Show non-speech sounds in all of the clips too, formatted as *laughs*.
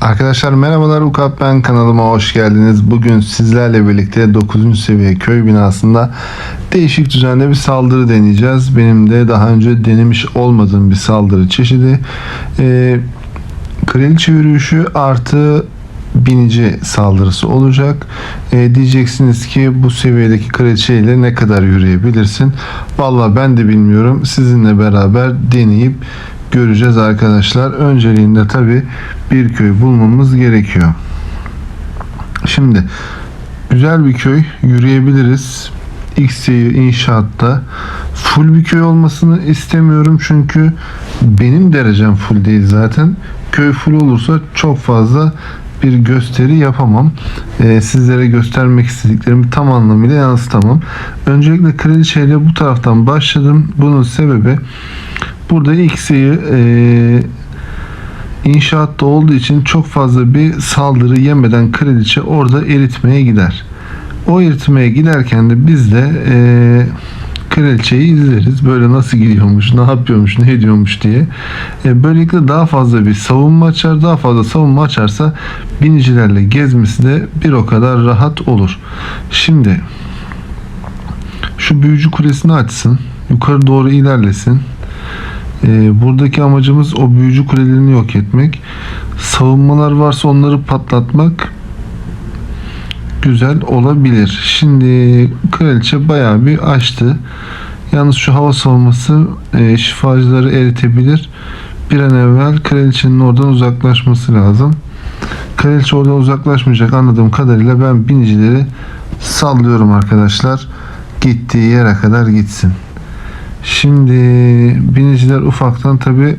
Arkadaşlar merhabalar Ukap ben kanalıma hoş geldiniz. Bugün sizlerle birlikte 9. seviye köy binasında değişik düzenli bir saldırı deneyeceğiz. Benim de daha önce denemiş olmadığım bir saldırı çeşidi. Ee, kraliçe yürüyüşü artı binici saldırısı olacak. Ee, diyeceksiniz ki bu seviyedeki kraliçe ile ne kadar yürüyebilirsin? Vallahi ben de bilmiyorum. Sizinle beraber deneyip göreceğiz arkadaşlar. Önceliğinde tabi bir köy bulmamız gerekiyor. Şimdi güzel bir köy yürüyebiliriz. X'yi inşaatta full bir köy olmasını istemiyorum çünkü benim derecem full değil zaten. Köy full olursa çok fazla bir gösteri yapamam. Ee, sizlere göstermek istediklerimi tam anlamıyla yansıtamam. Öncelikle kraliçeyle bu taraftan başladım. Bunun sebebi burada X'yi e, inşaatta olduğu için çok fazla bir saldırı yemeden kraliçe orada eritmeye gider. O eritmeye giderken de biz de e, kraliçeyi izleriz. Böyle nasıl gidiyormuş, ne yapıyormuş, ne ediyormuş diye. E, böylelikle daha fazla bir savunma açar. Daha fazla savunma açarsa binicilerle gezmesi de bir o kadar rahat olur. Şimdi şu büyücü kulesini açsın. Yukarı doğru ilerlesin. Ee, buradaki amacımız o büyücü kulelerini yok etmek. Savunmalar varsa onları patlatmak güzel olabilir. Şimdi kraliçe bayağı bir açtı. Yalnız şu hava savunması e, şifacıları eritebilir. Bir an evvel kraliçenin oradan uzaklaşması lazım. Kraliçe oradan uzaklaşmayacak anladığım kadarıyla ben binicileri sallıyorum arkadaşlar. Gittiği yere kadar gitsin. Şimdi biniciler ufaktan tabi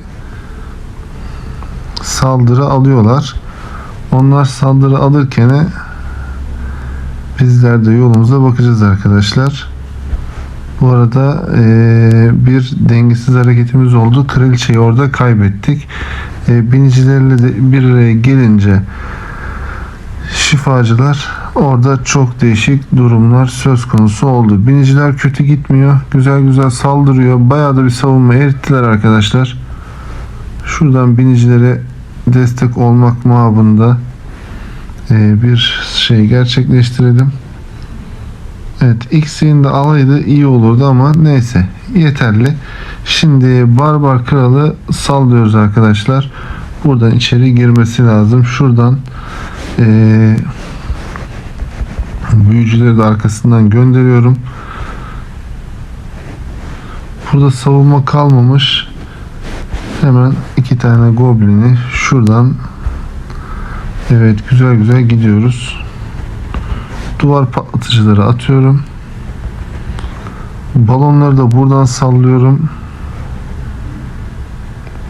saldırı alıyorlar. Onlar saldırı alırken bizler de yolumuza bakacağız arkadaşlar. Bu arada eee, bir dengesiz hareketimiz oldu. Kraliçeyi orada kaybettik. Eee, binicilerle de bir araya gelince şifacılar orada çok değişik durumlar söz konusu oldu. Biniciler kötü gitmiyor. Güzel güzel saldırıyor. Bayağı da bir savunma erittiler arkadaşlar. Şuradan binicilere destek olmak mabında e, bir şey gerçekleştirelim. Evet X'in de alaydı iyi olurdu ama neyse yeterli. Şimdi Barbar Kralı sallıyoruz arkadaşlar. Buradan içeri girmesi lazım. Şuradan eee büyücüleri de arkasından gönderiyorum. Burada savunma kalmamış. Hemen iki tane goblini şuradan evet güzel güzel gidiyoruz. Duvar patlatıcıları atıyorum. Balonları da buradan sallıyorum.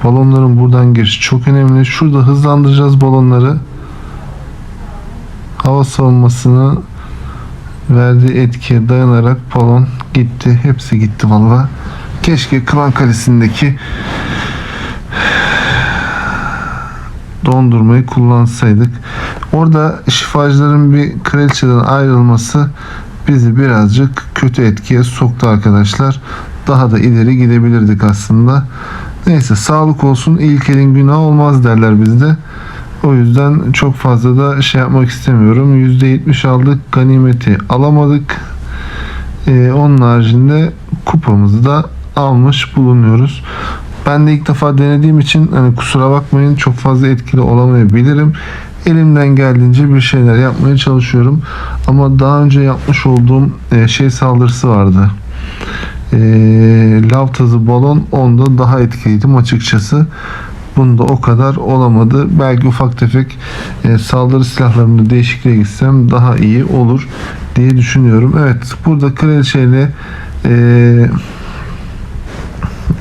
Balonların buradan girişi çok önemli. Şurada hızlandıracağız balonları. Hava savunmasını verdiği etkiye dayanarak balon gitti. Hepsi gitti valla. Keşke Klan Kalesi'ndeki dondurmayı kullansaydık. Orada şifacıların bir kraliçeden ayrılması bizi birazcık kötü etkiye soktu arkadaşlar. Daha da ileri gidebilirdik aslında. Neyse sağlık olsun ilk elin günah olmaz derler bizde. O yüzden çok fazla da şey yapmak istemiyorum. %70 aldık. Ganimeti alamadık. Ee, onun haricinde kupamızı da almış bulunuyoruz. Ben de ilk defa denediğim için hani kusura bakmayın çok fazla etkili olamayabilirim. Elimden geldiğince bir şeyler yapmaya çalışıyorum. Ama daha önce yapmış olduğum e, şey saldırısı vardı. E, lav tazı balon onda daha etkiliydim açıkçası. Bunda o kadar olamadı. Belki ufak tefek e, saldırı silahlarında değişikliğe gitsem daha iyi olur diye düşünüyorum. Evet burada kraliçeyle e,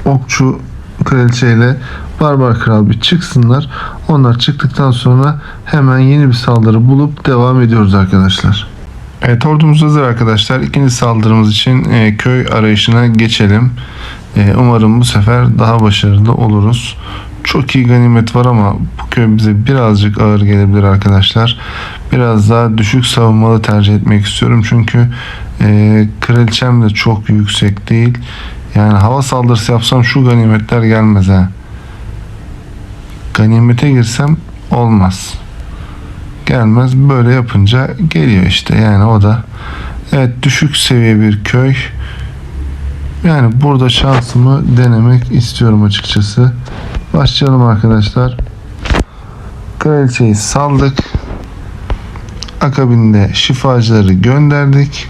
okçu kraliçeyle barbar kral bir çıksınlar. Onlar çıktıktan sonra hemen yeni bir saldırı bulup devam ediyoruz arkadaşlar. Evet ordumuz hazır arkadaşlar. İkinci saldırımız için e, köy arayışına geçelim. E, umarım bu sefer daha başarılı oluruz. Çok iyi ganimet var ama bu köy bize birazcık ağır gelebilir arkadaşlar. Biraz daha düşük savunmalı tercih etmek istiyorum. Çünkü e, kraliçem de çok yüksek değil. Yani hava saldırısı yapsam şu ganimetler gelmez ha. Ganimete girsem olmaz. Gelmez. Böyle yapınca geliyor işte. Yani o da evet düşük seviye bir köy. Yani burada şansımı denemek istiyorum açıkçası. Başlayalım arkadaşlar. Kraliçeyi saldık. Akabinde şifacıları gönderdik.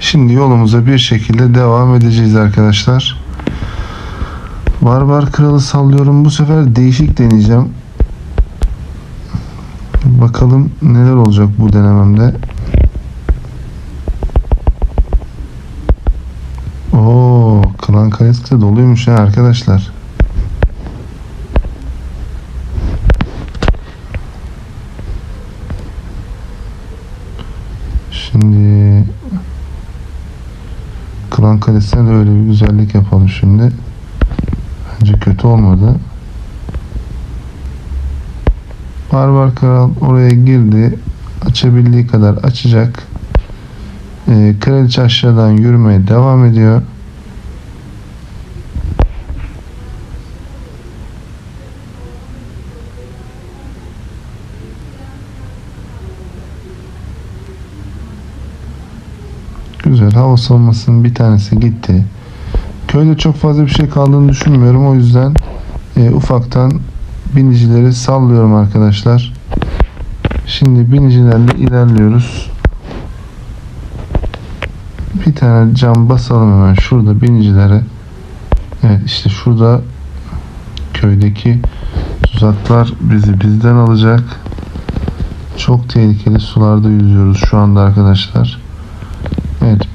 Şimdi yolumuza bir şekilde devam edeceğiz arkadaşlar. Barbar kralı sallıyorum. Bu sefer değişik deneyeceğim. Bakalım neler olacak bu denememde. Oo, klan kalesi de doluymuş ya arkadaşlar. Şimdi Klan Kalesi'ne de öyle bir güzellik yapalım şimdi. Bence kötü olmadı. Barbar Kral oraya girdi. Açabildiği kadar açacak. Ee, kraliçe aşağıdan yürümeye devam ediyor. Güzel. Hava savunmasının bir tanesi gitti. Köyde çok fazla bir şey kaldığını düşünmüyorum. O yüzden e, ufaktan binicileri sallıyorum arkadaşlar. Şimdi binicilerle ilerliyoruz. Bir tane cam basalım hemen şurada binicilere. Evet işte şurada köydeki tuzaklar bizi bizden alacak. Çok tehlikeli sularda yüzüyoruz şu anda arkadaşlar.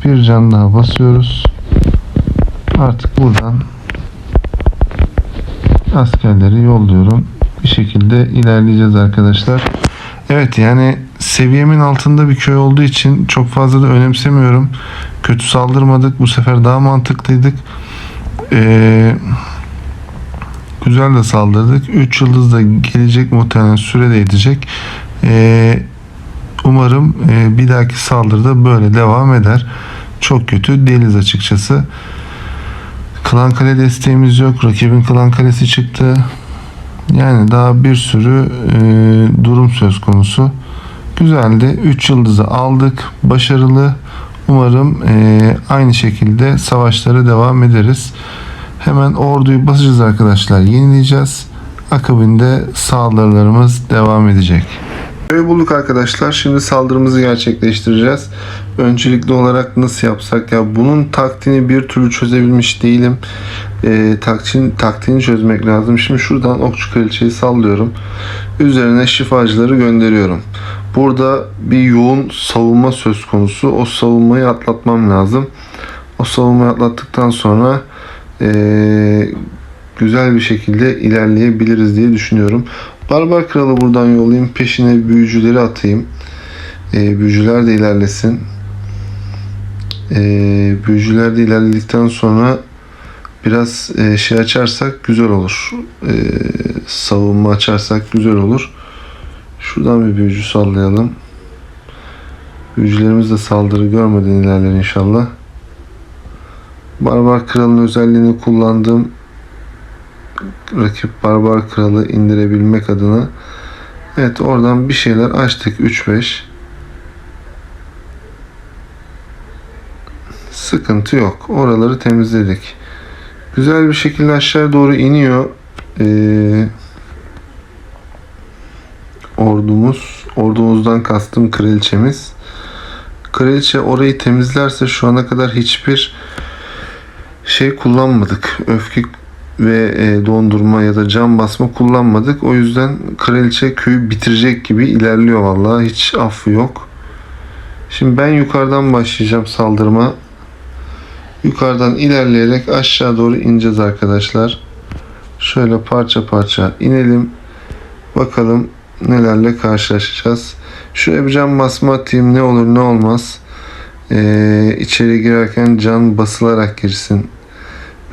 Bir can daha basıyoruz. Artık buradan askerleri yolluyorum. Bir şekilde ilerleyeceğiz arkadaşlar. Evet yani seviyemin altında bir köy olduğu için çok fazla da önemsemiyorum. Kötü saldırmadık. Bu sefer daha mantıklıydık. Ee, güzel de saldırdık. 3 yıldız da gelecek muhtemelen sürede edecek. Ee, umarım e, bir dahaki saldırıda böyle devam eder. Çok kötü değiliz açıkçası. Klan kale desteğimiz yok. Rakibin klan kalesi çıktı. Yani daha bir sürü e, durum söz konusu. Güzeldi. 3 yıldızı aldık. Başarılı. Umarım e, aynı şekilde savaşlara devam ederiz. Hemen orduyu basacağız arkadaşlar. Yenileyeceğiz. Akabinde saldırılarımız devam edecek. Köyü bulduk arkadaşlar. Şimdi saldırımızı gerçekleştireceğiz. Öncelikli olarak nasıl yapsak ya bunun taktiğini bir türlü çözebilmiş değilim. E, taktiğini, taktiğini çözmek lazım. Şimdi şuradan okçu kraliçeyi sallıyorum. Üzerine şifacıları gönderiyorum. Burada bir yoğun savunma söz konusu. O savunmayı atlatmam lazım. O savunmayı atlattıktan sonra e, güzel bir şekilde ilerleyebiliriz diye düşünüyorum. Barbar kralı buradan yollayayım. Peşine büyücüleri atayım. E, büyücüler de ilerlesin. E, büyücüler de ilerledikten sonra biraz e, şey açarsak güzel olur. E, savunma açarsak güzel olur. Şuradan bir büyücü sallayalım. Büyücülerimiz de saldırı görmeden ilerler inşallah. Barbar kralın özelliğini kullandığım rakip barbar kralı indirebilmek adına. Evet oradan bir şeyler açtık. 3-5 sıkıntı yok. Oraları temizledik. Güzel bir şekilde aşağı doğru iniyor. Ee, ordumuz. Ordumuzdan kastım kraliçemiz. Kraliçe orayı temizlerse şu ana kadar hiçbir şey kullanmadık. Öfke ve e, dondurma ya da cam basma kullanmadık. O yüzden kraliçe köyü bitirecek gibi ilerliyor vallahi. Hiç affı yok. Şimdi ben yukarıdan başlayacağım saldırma. Yukarıdan ilerleyerek aşağı doğru ineceğiz arkadaşlar. Şöyle parça parça inelim. Bakalım nelerle karşılaşacağız. Şuraya bir cam basma atayım. Ne olur ne olmaz. Ee, içeri girerken can basılarak girsin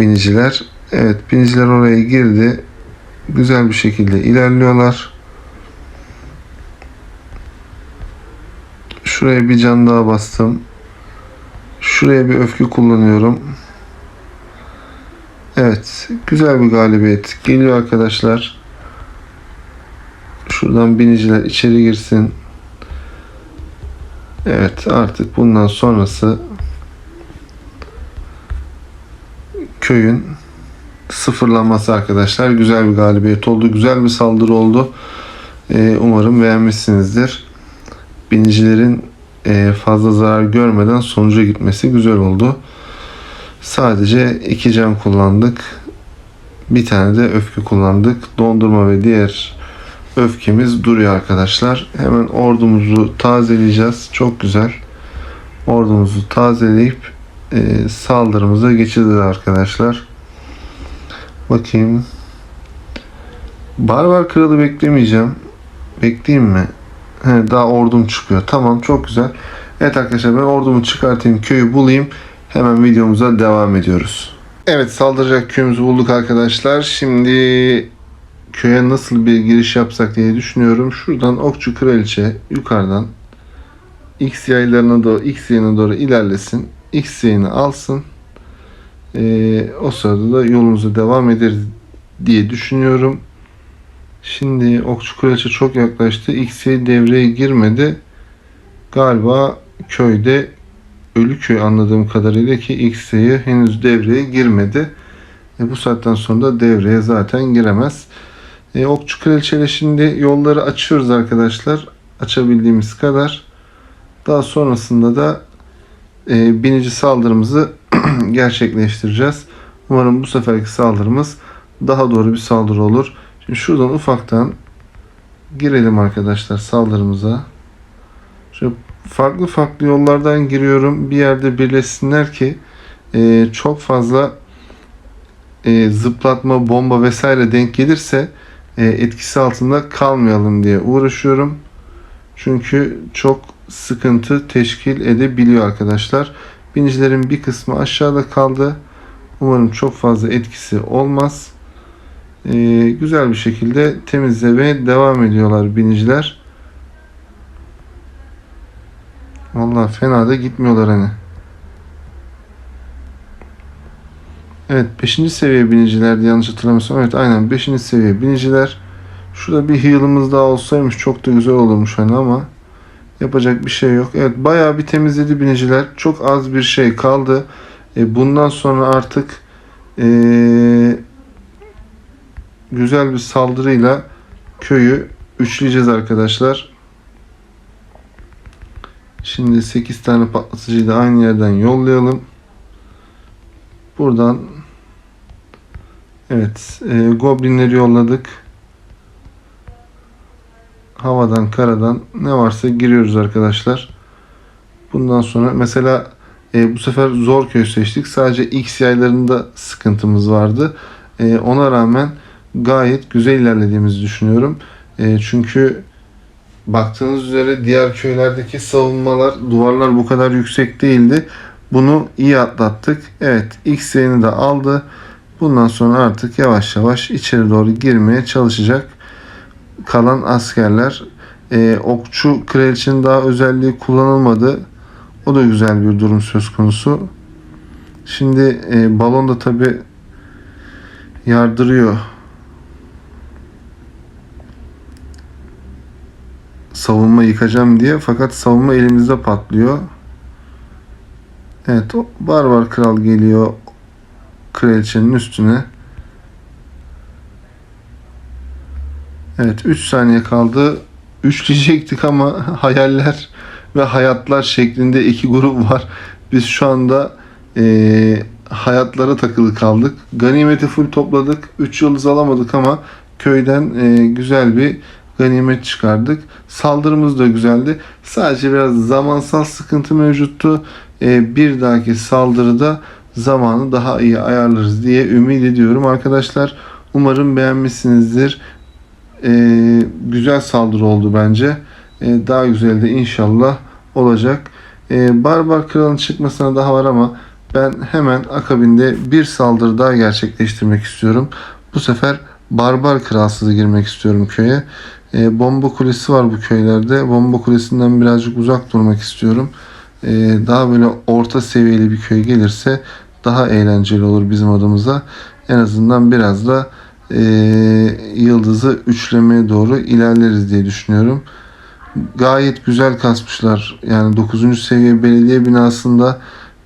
biniciler. Evet biniciler oraya girdi. Güzel bir şekilde ilerliyorlar. Şuraya bir can daha bastım. Şuraya bir öfke kullanıyorum. Evet. Güzel bir galibiyet. Geliyor arkadaşlar. Şuradan biniciler içeri girsin. Evet artık bundan sonrası köyün sıfırlanması arkadaşlar. Güzel bir galibiyet oldu. Güzel bir saldırı oldu. Ee, umarım beğenmişsinizdir. Binicilerin e, fazla zarar görmeden sonuca gitmesi güzel oldu. Sadece iki can kullandık. Bir tane de öfke kullandık. Dondurma ve diğer öfkemiz duruyor arkadaşlar. Hemen ordumuzu tazeleyeceğiz. Çok güzel. Ordumuzu tazeleyip e, saldırımıza geçeceğiz arkadaşlar. Bakayım. Barbar kralı beklemeyeceğim. Bekleyeyim mi? He, daha ordum çıkıyor. Tamam çok güzel. Evet arkadaşlar ben ordumu çıkartayım. Köyü bulayım. Hemen videomuza devam ediyoruz. Evet saldıracak köyümüzü bulduk arkadaşlar. Şimdi köye nasıl bir giriş yapsak diye düşünüyorum. Şuradan okçu kraliçe yukarıdan X yaylarına doğru X yayına doğru ilerlesin. X yayını alsın. Ee, o sırada da yolumuza devam ederiz diye düşünüyorum. Şimdi okçu kraliçe çok yaklaştı. X yayı devreye girmedi. Galiba köyde ölü köy anladığım kadarıyla ki X yayı henüz devreye girmedi. E, bu saatten sonra da devreye zaten giremez. E, okçu kraliçeyle şimdi yolları açıyoruz arkadaşlar. Açabildiğimiz kadar. Daha sonrasında da e, binici saldırımızı *clears throat* gerçekleştireceğiz. Umarım bu seferki saldırımız daha doğru bir saldırı olur. Şimdi şuradan ufaktan girelim arkadaşlar saldırımıza. Şöyle farklı farklı yollardan giriyorum. Bir yerde birleşsinler ki e, çok fazla e, zıplatma, bomba vesaire denk gelirse e, etkisi altında kalmayalım diye uğraşıyorum. Çünkü çok sıkıntı teşkil edebiliyor arkadaşlar. Binicilerin bir kısmı aşağıda kaldı. Umarım çok fazla etkisi olmaz. Ee, güzel bir şekilde temizlemeye devam ediyorlar biniciler. Vallahi fena da gitmiyorlar hani. Evet 5. seviye binicilerdi yanlış hatırlamıyorsam. Evet aynen 5. seviye biniciler. Şurada bir heal'ımız daha olsaymış çok da güzel olurmuş hani ama yapacak bir şey yok. Evet bayağı bir temizledi biniciler. Çok az bir şey kaldı. E, bundan sonra artık e, güzel bir saldırıyla köyü üçleyeceğiz arkadaşlar. Şimdi 8 tane patlatıcıyı da aynı yerden yollayalım. Buradan evet e, goblinleri yolladık. Havadan karadan ne varsa giriyoruz arkadaşlar. Bundan sonra mesela e, bu sefer zor köy seçtik. Sadece X yaylarında sıkıntımız vardı. E, ona rağmen gayet güzel ilerlediğimizi düşünüyorum. E, çünkü baktığınız üzere diğer köylerdeki savunmalar, duvarlar bu kadar yüksek değildi. Bunu iyi atlattık. Evet X yayını da aldı. Bundan sonra artık yavaş yavaş içeri doğru girmeye çalışacak kalan askerler. E, okçu kraliçenin daha özelliği kullanılmadı. O da güzel bir durum söz konusu. Şimdi e, balon da tabi yardırıyor. Savunma yıkacağım diye fakat savunma elimizde patlıyor. Evet o barbar kral geliyor kraliçenin üstüne. Evet 3 saniye kaldı. Üçleyecektik ama *laughs* hayaller ve hayatlar şeklinde iki grup var. Biz şu anda e, hayatlara takılı kaldık. Ganimeti full topladık. 3 yıldız alamadık ama köyden e, güzel bir ganimet çıkardık. Saldırımız da güzeldi. Sadece biraz zamansal sıkıntı mevcuttu. E, bir dahaki saldırıda zamanı daha iyi ayarlarız diye ümit ediyorum arkadaşlar. Umarım beğenmişsinizdir e, güzel saldırı oldu bence. E, daha güzel de inşallah olacak. E, Barbar Kral'ın çıkmasına daha var ama ben hemen akabinde bir saldırı daha gerçekleştirmek istiyorum. Bu sefer Barbar Kralsız'a girmek istiyorum köye. E, bomba kulesi var bu köylerde. Bomba kulesinden birazcık uzak durmak istiyorum. E, daha böyle orta seviyeli bir köy gelirse daha eğlenceli olur bizim adımıza. En azından biraz da e, yıldızı üçlemeye doğru ilerleriz diye düşünüyorum. Gayet güzel kasmışlar. Yani 9. seviye belediye binasında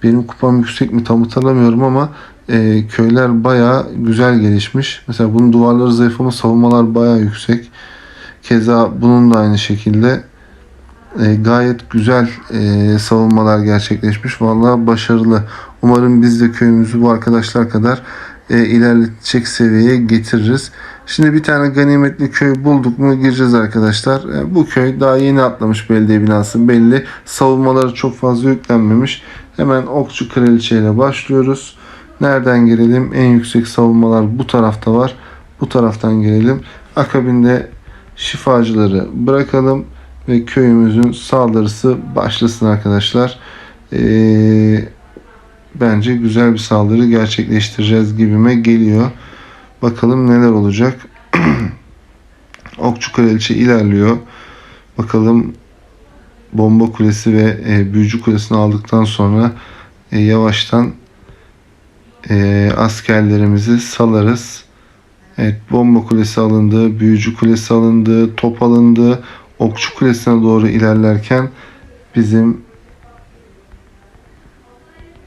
benim kupam yüksek mi tam hatırlamıyorum ama e, köyler baya güzel gelişmiş. Mesela bunun duvarları zayıf ama savunmalar baya yüksek. Keza bunun da aynı şekilde e, gayet güzel e, savunmalar gerçekleşmiş. Vallahi başarılı. Umarım biz de köyümüzü bu arkadaşlar kadar e, ilerletecek seviyeye getiririz. Şimdi bir tane ganimetli köy bulduk mu gireceğiz arkadaşlar. E, bu köy daha yeni atlamış belediye binası belli. Savunmaları çok fazla yüklenmemiş. Hemen okçu kraliçe ile başlıyoruz. Nereden girelim? En yüksek savunmalar bu tarafta var. Bu taraftan girelim. Akabinde şifacıları bırakalım ve köyümüzün saldırısı başlasın arkadaşlar. Ee, bence güzel bir saldırı gerçekleştireceğiz gibime geliyor. Bakalım neler olacak. *clears throat* Okçu kraliçe ilerliyor. Bakalım bomba kulesi ve e, büyücü kulesini aldıktan sonra e, yavaştan e, askerlerimizi salarız. Evet bomba kulesi alındı, büyücü kulesi alındı, top alındı. Okçu kulesine doğru ilerlerken bizim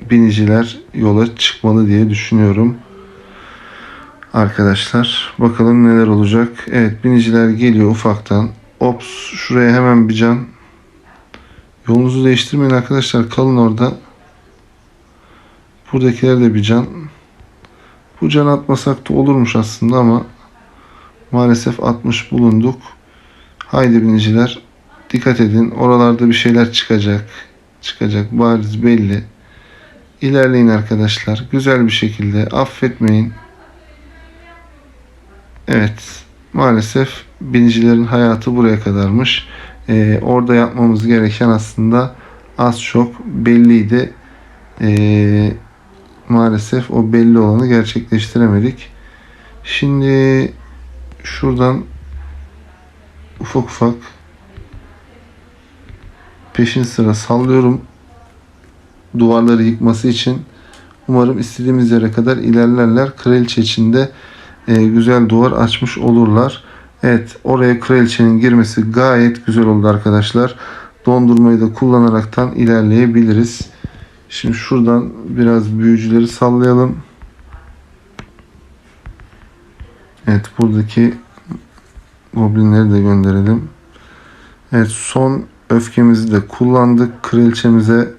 biniciler yola çıkmalı diye düşünüyorum. Arkadaşlar bakalım neler olacak. Evet biniciler geliyor ufaktan. Ops şuraya hemen bir can. Yolunuzu değiştirmeyin arkadaşlar kalın orada. Buradakiler de bir can. Bu can atmasak da olurmuş aslında ama maalesef atmış bulunduk. Haydi biniciler dikkat edin oralarda bir şeyler çıkacak. Çıkacak bariz belli. İlerleyin arkadaşlar güzel bir şekilde affetmeyin. Evet maalesef binicilerin hayatı buraya kadarmış. Ee, orada yapmamız gereken aslında az çok belliydi. Ee, maalesef o belli olanı gerçekleştiremedik. Şimdi şuradan ufak ufak peşin sıra sallıyorum duvarları yıkması için. Umarım istediğimiz yere kadar ilerlerler. Kraliçe için de e, güzel duvar açmış olurlar. Evet oraya kraliçenin girmesi gayet güzel oldu arkadaşlar. Dondurmayı da kullanaraktan ilerleyebiliriz. Şimdi şuradan biraz büyücüleri sallayalım. Evet buradaki goblinleri de gönderelim. Evet son öfkemizi de kullandık. Kraliçemize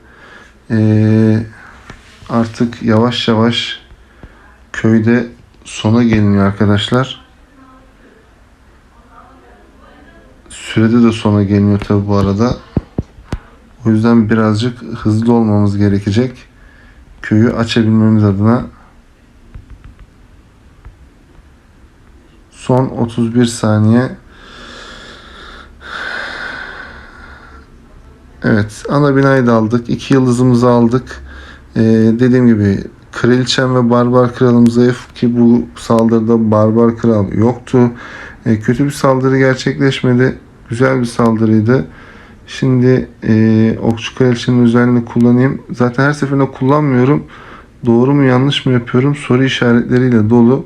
ee, artık yavaş yavaş köyde sona geliniyor arkadaşlar. Sürede de sona geliniyor tabi bu arada. O yüzden birazcık hızlı olmamız gerekecek. Köyü açabilmemiz adına. Son 31 saniye. Evet ana binayı da aldık. İki yıldızımızı aldık. Ee, dediğim gibi Kraliçem ve Barbar Kralım zayıf ki bu saldırıda Barbar Kral yoktu. Ee, kötü bir saldırı gerçekleşmedi. Güzel bir saldırıydı. Şimdi e, Okçu Kraliçenin özelliğini kullanayım. Zaten her seferinde kullanmıyorum. Doğru mu yanlış mı yapıyorum soru işaretleriyle dolu.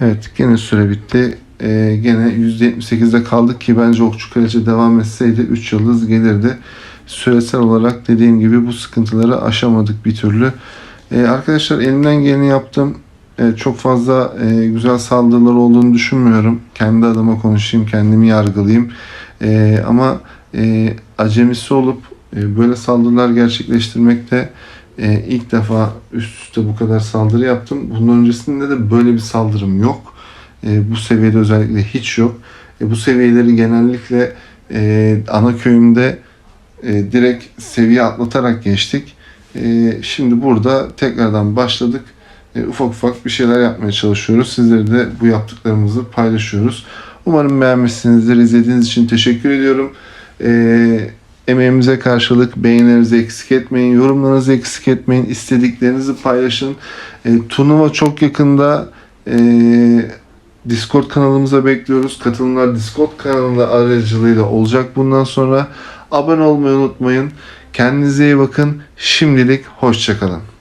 Evet gene süre bitti. Ee, gene %78'de kaldık ki bence Okçu Kraliçe devam etseydi 3 yıldız gelirdi. Süresel olarak dediğim gibi bu sıkıntıları aşamadık bir türlü. Ee, arkadaşlar elimden geleni yaptım. Ee, çok fazla e, güzel saldırılar olduğunu düşünmüyorum. Kendi adıma konuşayım, kendimi yargılayayım. Ee, ama e, acemisi olup e, böyle saldırılar gerçekleştirmekte e, ilk defa üst üste bu kadar saldırı yaptım. Bunun öncesinde de böyle bir saldırım yok. E, bu seviyede özellikle hiç yok. E, bu seviyeleri genellikle e, ana köyümde e, direkt seviye atlatarak geçtik. E, şimdi burada tekrardan başladık. E, ufak ufak bir şeyler yapmaya çalışıyoruz. Sizlere de bu yaptıklarımızı paylaşıyoruz. Umarım beğenmişsinizdir. İzlediğiniz için teşekkür ediyorum. E, emeğimize karşılık beğenilerinizi eksik etmeyin, yorumlarınızı eksik etmeyin, istediklerinizi paylaşın. E, turnuva çok yakında. E, Discord kanalımıza bekliyoruz. Katılımlar Discord kanalı aracılığıyla olacak bundan sonra. Abone olmayı unutmayın. Kendinize iyi bakın. Şimdilik hoşçakalın.